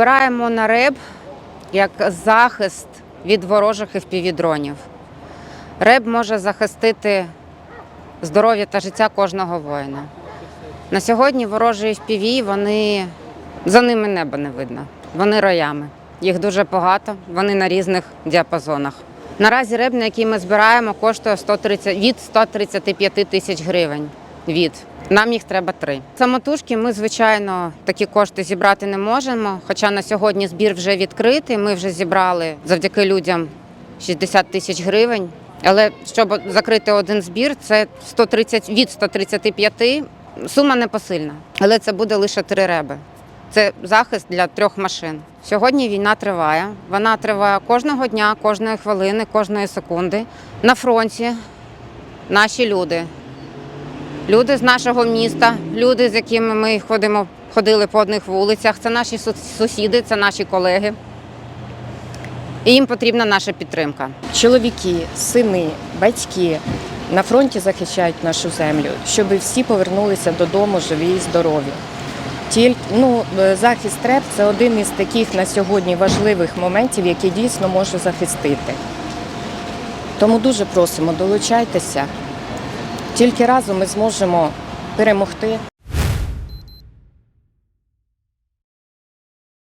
Збираємо на реб як захист від ворожих впівдронів. Реб може захистити здоров'я та життя кожного воїна. На сьогодні ворожі FPV, вони за ними неба не видно. Вони роями. Їх дуже багато, вони на різних діапазонах. Наразі реб, на який ми збираємо, коштує 130, від 135 тисяч гривень. Від нам їх треба три. Самотужки ми, звичайно, такі кошти зібрати не можемо. Хоча на сьогодні збір вже відкритий. Ми вже зібрали завдяки людям 60 тисяч гривень. Але щоб закрити один збір, це 130, від 135, сума непосильна. Але це буде лише три реби. Це захист для трьох машин. Сьогодні війна триває. Вона триває кожного дня, кожної хвилини, кожної секунди. На фронті наші люди. Люди з нашого міста, люди, з якими ми ходимо, ходили по одних вулицях. Це наші сусіди, це наші колеги. І їм потрібна наша підтримка. чоловіки, сини, батьки на фронті захищають нашу землю, щоб всі повернулися додому живі і здорові. Тільки ну, е, захист РЕП це один із таких на сьогодні важливих моментів, який дійсно може захистити. Тому дуже просимо, долучайтеся. Тільки разом ми зможемо перемогти.